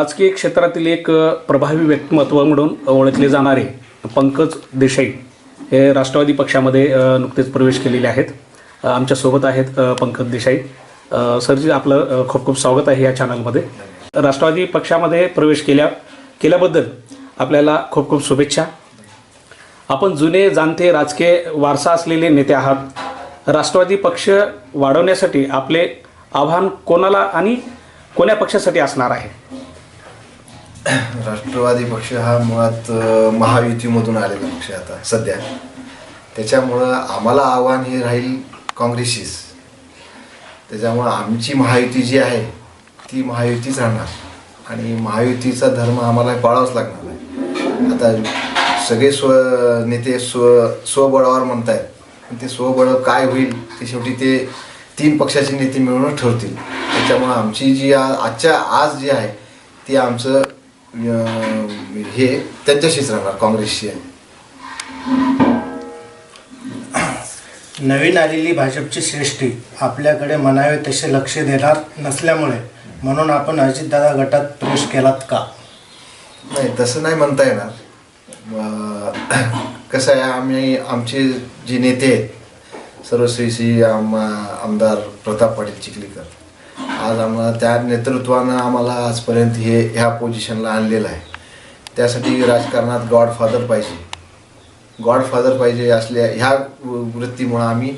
राजकीय क्षेत्रातील एक प्रभावी व्यक्तिमत्व म्हणून ओळखले जाणारे पंकज देसाई हे राष्ट्रवादी पक्षामध्ये नुकतेच प्रवेश केलेले आहेत. आमच्यासोबत आहेत पंकज देसाई. सरजी आपलं खूप खूप स्वागत आहे या चॅनलमध्ये. राष्ट्रवादी पक्षामध्ये प्रवेश केल्या केल्याबद्दल आपल्याला खूप खूप शुभेच्छा. आपण जुने जाणते राजकीय वारसा असलेले नेते आहात. राष्ट्रवादी पक्ष वाढवण्यासाठी आपले आव्हान कोणाला आणि कोण्या पक्षासाठी असणार आहे? राष्ट्रवादी पक्ष हा मुळात महायुतीमधून आलेला पक्ष आता सध्या. त्याच्यामुळं आम्हाला आव्हान हे राहील काँग्रेसीस त्याच्यामुळं आमची महायुती जी आहे ती महायुतीच राहणार. आणि महायुतीचा धर्म आम्हाला पाळावाच लागणार आहे आता सगळे स्व नेते स्व स्वबळावर म्हणतायत. पण ते स्वबळ काय होईल ते शेवटी ते तीन पक्षाचे नेते मिळूनच ठरतील. त्याच्यामुळं आमची जी आजच्या आज जी आहे ती आमचं हे त्यांच्याशीच राहणार काँग्रेसशी आहे. नवीन आलेली भाजपची श्रेष्ठी आपल्याकडे म्हणावे तसे लक्ष देणार नसल्यामुळे म्हणून आपण अजितदादा गटात प्रवेश केलात का? नाही तसं नाही म्हणता येणार. कसं आहे आम्ही आमचे जे नेते आहेत सर्वश्री श्री आम आमदार प्रताप पाटील चिखलीकर. आज आम्हाला त्या नेतृत्वानं आम्हाला आजपर्यंत हे ह्या पोझिशनला आणलेलं आहे. त्यासाठी राजकारणात गॉडफादर पाहिजे. गॉडफादर पाहिजे असल्या ह्या वृत्तीमुळं आम्ही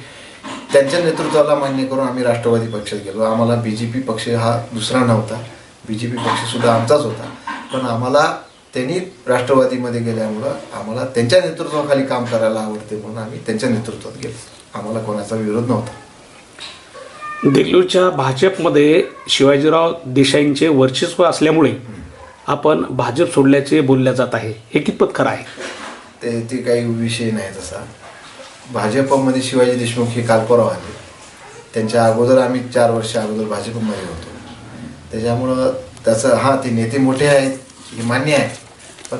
त्यांच्या नेतृत्वाला मान्य करून आम्ही राष्ट्रवादी पक्षात गेलो. आम्हाला बी जे पी पक्ष हा दुसरा नव्हता. बी जे पी पक्षसुद्धा आमचाच होता. पण आम्हाला त्यांनी राष्ट्रवादीमध्ये गेल्यामुळं आम्हाला त्यांच्या नेतृत्वाखाली काम करायला आवडते म्हणून आम्ही त्यांच्या नेतृत्वात गेलो. आम्हाला कोणाचा विरोध नव्हता. देगलूरच्या भाजपमध्ये शिवाजीराव देसाईंचे वर्चस्व असल्यामुळे आपण भाजप सोडल्याचे बोलल्या जात आहे. हे कितपत खरं आहे? ते ते काही विषय नाही तसा. भाजपमध्ये शिवाजी देशमुख हे काल परवा आले त्यांच्या अगोदर आम्ही चार वर्ष अगोदर भाजपमध्ये होतो. त्याच्यामुळं त्याचं हां ते नेते मोठे आहेत हे मान्य आहे. पण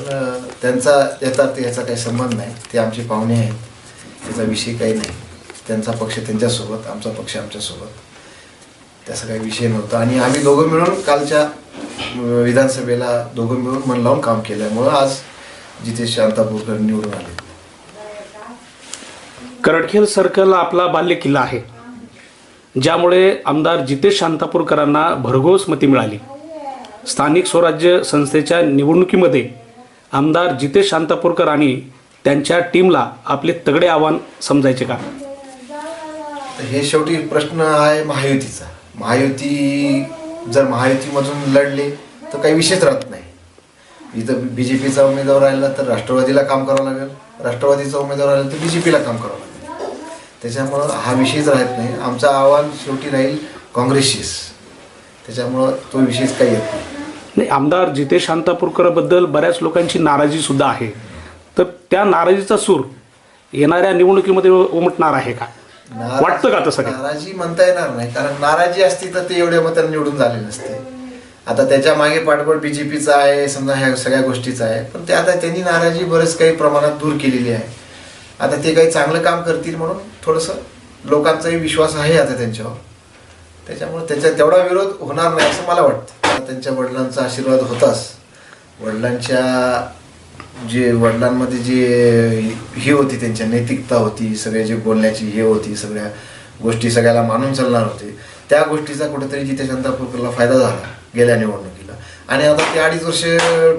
त्यांचा येतात ते याचा काही संबंध नाही. ते आमचे पाहुणे आहेत. त्याचा विषय काही नाही. त्यांचा पक्ष त्यांच्यासोबत आमचा पक्ष आमच्यासोबत. त्याचा काही विषय नव्हता. आणि आम्ही दोघं मिळून कालच्या विधानसभेला दोघं मिळून मन लावून काम केल्यामुळं आज जितेश शांतापूरकर निवडून आले. करडखेल सर्कल आपला बाल्य किल्ला आहे. ज्यामुळे आमदार जितेश शांतापूरकरांना भरघोस मती मिळाली. स्थानिक स्वराज्य संस्थेच्या निवडणुकीमध्ये आमदार जितेश शांतापूरकर आणि त्यांच्या टीमला आपले तगडे आव्हान समजायचे का? हे शेवटी प्रश्न आहे महायुतीचा. महायुती जर महायुतीमधून लढले तर काही विषयच राहत नाही. इथं बी जे पीचा उमेदवार राहिला तर राष्ट्रवादीला काम करावं लागेल. राष्ट्रवादीचा उमेदवार राहिला तर बी जे पीला काम करावं लागेल. त्याच्यामुळं हा विषयच राहत नाही. आमचं आव्हान शेवटी राहील काँग्रेसशीच. त्याच्यामुळं तो विषयच काही येत नाही. नाही आमदार जितेश शांतापूरकरबद्दल बऱ्याच लोकांची नाराजी सुद्धा आहे. तर त्या नाराजीचा सूर येणाऱ्या निवडणुकीमध्ये उमटणार आहे का? वाटतं का तसं नाराजी म्हणता येणार नाही कारण नाराजी असती तर ते एवढ्या मतांनी निवडून झाले नसते. आता त्याच्यामागे पाठबळ बीजेपीचा आहे समजा ह्या सगळ्या गोष्टीचा आहे पण ते आता त्यांनी नाराजी बरेच काही प्रमाणात दूर केलेली आहे. आता ते काही चांगलं काम करतील म्हणून थोडंसं लोकांचाही विश्वास आहे आता त्यांच्यावर. त्याच्यामुळे त्याच्या तेवढा विरोध होणार नाही असं मला वाटतं. त्यांच्या वडिलांचा आशीर्वाद होताच. वडिलांच्या जे वडिलांमध्ये जे हे होती त्यांच्या नैतिकता होती सगळे जे बोलण्याची हे होती सगळ्या गोष्टी सगळ्याला मानून चालणार होते त्या गोष्टीचा कुठेतरी जिथे शांतापूरकरला फायदा झाला गेल्या निवडणुकीला. आणि आता ते अडीच वर्ष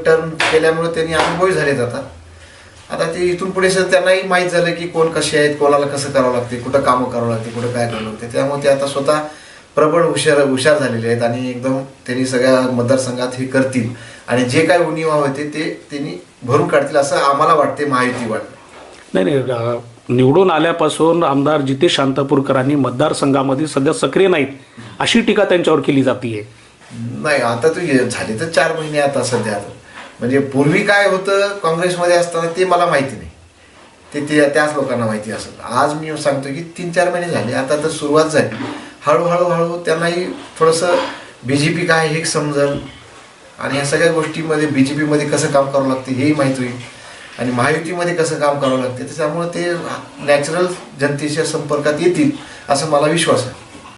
टर्म केल्यामुळे त्यांनी अनुभवी झालेत आता. आता ते इथून पुढे सर त्यांनाही माहीत झालं की कोण कसे आहेत कोणाला कसं करावं लागते कुठं कामं करावं लागते कुठं काय करावं लागते. त्यामुळे ते आता स्वतः प्रबळ हुशार हुशार झालेले आहेत आणि एकदम त्यांनी सगळ्या मतदारसंघात हे करतील. आणि जे काय उणिवा होते ते त्यांनी भरून काढतील असं आम्हाला वाटते महायुती वाटते. नाही नाही निवडून आल्यापासून आमदार जितेश शांतापूरकरांनी मतदारसंघामध्ये सध्या सक्रिय नाहीत अशी टीका त्यांच्यावर केली जाते नाही आता तू झाले तर चार महिने आता सध्या. आता. म्हणजे पूर्वी काय होतं काँग्रेसमध्ये असताना ते मला माहिती नाही. ते ते त्याच लोकांना माहिती असेल आज मी सांगतो की तीन चार महिने झाले आता तर सुरुवात झाली. हळूहळू हळू त्यांनाही थोडंसं बी जे पी काय हे समजल. आणि ह्या सगळ्या गोष्टीमध्ये बी जे पीमध्ये कसं काम करावं लागते हेही माहीत होईल. आणि महायुतीमध्ये कसं काम करावं लागते त्याच्यामुळे ते नॅचरल जनतेच्या संपर्कात येतील असं मला विश्वास आहे.